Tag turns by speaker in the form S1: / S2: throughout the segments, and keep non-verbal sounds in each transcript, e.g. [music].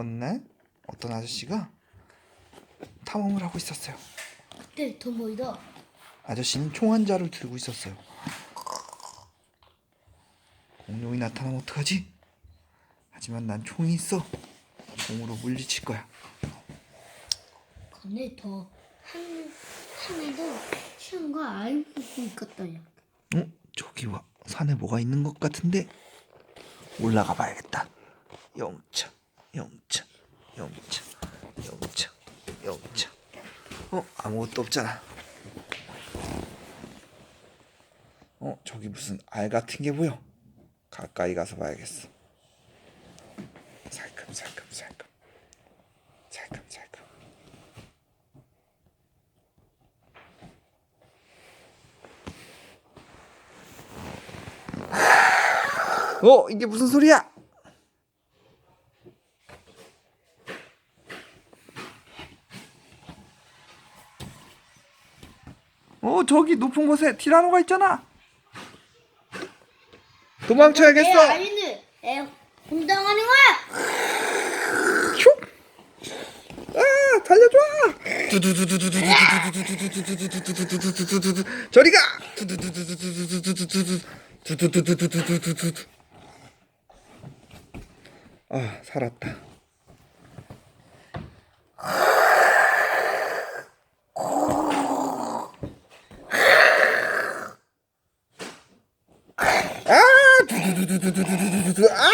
S1: 어느 날 어떤 아저씨가 탐험을 하고 있었어요.
S2: 그때 더 멀다.
S1: 아저씨는 총 한 자를 들고 있었어요. 공룡이 나타나면 어떡하지? 하지만 난 총이 있어. 총으로 물리칠 거야.
S2: 근데 더 한 산에도 키우는 거 알고 있겠다. 야.
S1: 어? 저기 와 산에 뭐가 있는 것 같은데 올라가 봐야겠다. 영차, 영차, 영차, 영차, 영차. 어 아무것도 없잖아. 어 저기 무슨 알 같은 게 보여. 가까이 가서 봐야겠어. 살금 살금 살금 살금 살금. 어 이게 무슨 소리야? 저기 높은 곳에 티라노가 있잖아.
S2: 내
S1: 도망쳐야겠어.
S2: 아이는 애 혼당하는 거야.
S1: 슉! 아 달려줘. 저리 가. 아 살았다. 아 두두두두두두두두두 아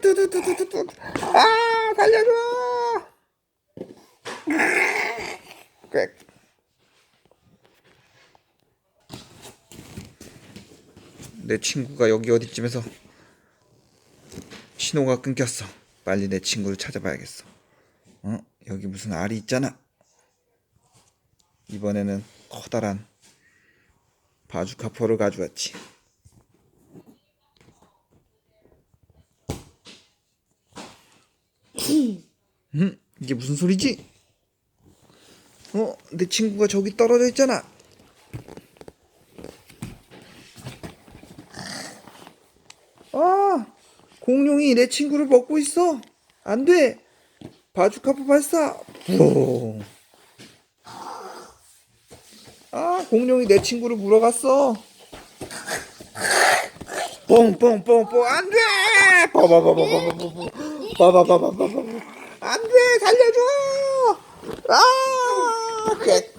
S1: 두두두두두두 아 살려줘 꽥 내 친구가 여기 어디쯤에서 신호가 끊겼어 빨리 내 친구를 찾아봐야겠어 어 여기 무슨 알이 있잖아 이번에는 커다란 바주카포를 가져왔지 음, 이게 무슨 소리지? 어, 내 친구가 저기 떨어져 있잖아. 아, 공룡이 내 친구를 먹고 있어. 안 돼. 바주카포 발사. 부 아, 공룡이 내 친구를 물어갔어. 뽕뽕뽕뽕 안 돼. 빠바바바바바바. 빠바바바바바. 안 돼. 살려줘. 아! 꽥.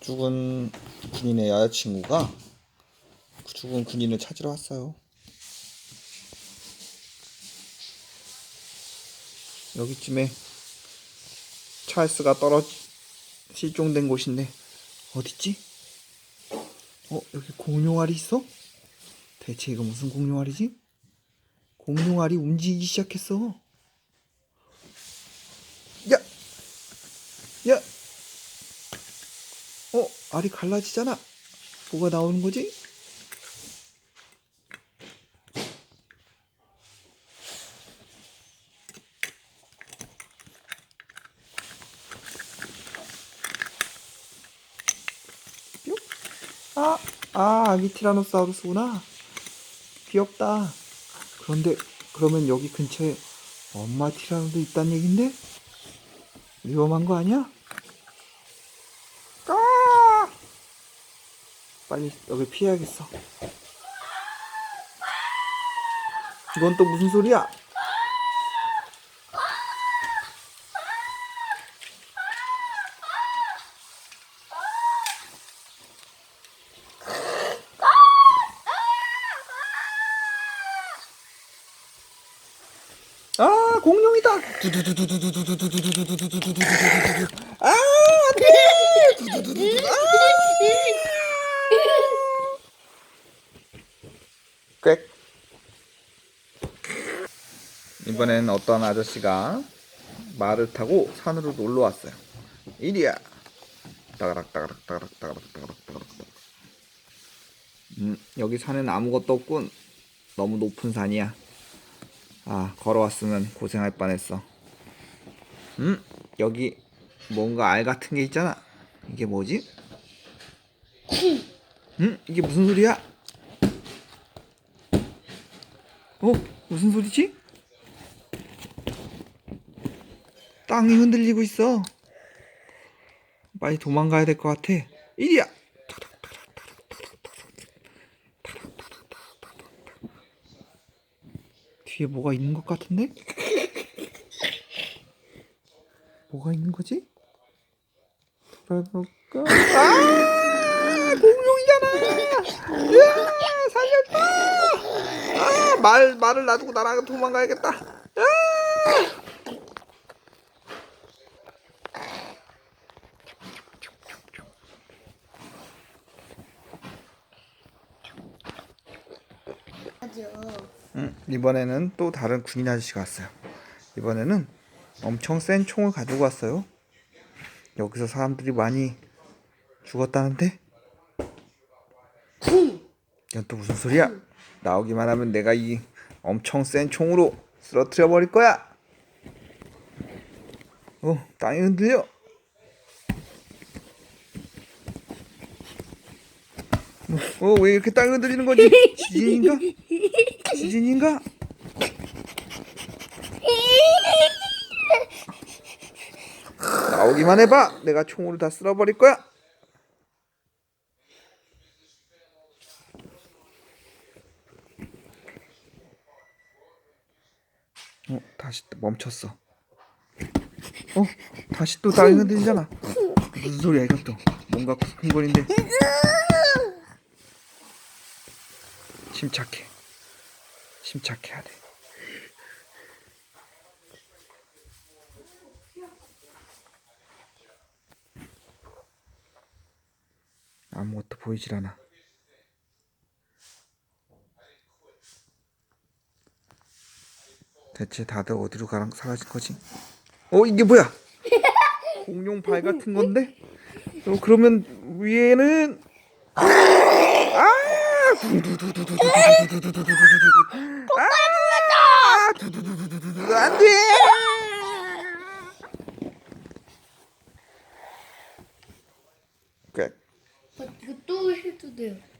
S1: 죽은 군인의 여자친구가 그 죽은 군인을 찾으러 왔어요. 여기쯤에 찰스가 떨어 실종된 곳인데 어딨지? 어 여기 공룡알이 있어? 대체 이거 무슨 공룡알이지? 공룡알이 움직이기 시작했어. 야, 야, 어 알이 갈라지잖아. 뭐가 나오는 거지? 아, 아, 아기 티라노사우루스구나. 귀엽다. 그런데 그러면 여기 근처에 엄마 티라노도 있단 얘긴데? 위험한 거 아니야? 아! 빨리 여기 피해야겠어. 이건 또 무슨 소리야? 아 공룡이다. 두두두두 두두두두 두두두두 두두두두 아, 어떻게... 두두두두 두두두두 꽥 이번엔 어떤 아저씨가 말을 타고 산으로 놀러 왔어요. 1위야. 따가락 따가락 따가락 따가락 따가락 따가락 따가락 음, 여기 산엔 아무것도 없군. 너무 높은 산이야. 아 걸어왔으면 고생할 뻔했어. 음 여기 뭔가 알 같은 게 있잖아. 이게 뭐지? 응? 이게 무슨 소리야? 어? 무슨 소리지? 땅이 흔들리고 있어. 빨리 도망가야 될 것 같아. 이리야. 뒤에 뭐가 있는 것 같은데? 뭐가 있는 거지? 돌아볼까? 아! 공룡이잖아! 으아! 살렸다! 아! 말, 말을 놔두고 나랑 도망가야겠다. 아!
S2: 맞아.
S1: 응, 이번에는 또 다른 군인 아저씨가 왔어요. 이번에는 엄청 센 총을 가지고 왔어요. 여기서 사람들이 많이 죽었다는데? 이건 또 무슨 소리야? 나오기만 하면 내가 이 엄청 센 총으로 쓰러뜨려 버릴 거야. 어, 땅이 흔들려. 어, 왜 이렇게 땅이 흔들리는 거지? 지진인가? 지진인가? 나오기만 해봐. 내가 총으로 다 쓸어버릴 거야. 어, 다시 또 멈췄어. 어, 다시 또 땅이 흔들리잖아. 무슨 소리야 이것도? 뭔가 쿵쿵거리는데. 침착해. 침착해야 돼. 아무것도 보이질 않아. 대체 다들 어디로 가랑 사라진 거지? 어 이게 뭐야? [laughs] 공룡 발 같은 건데? 어 그러면 위에는 아! Deus.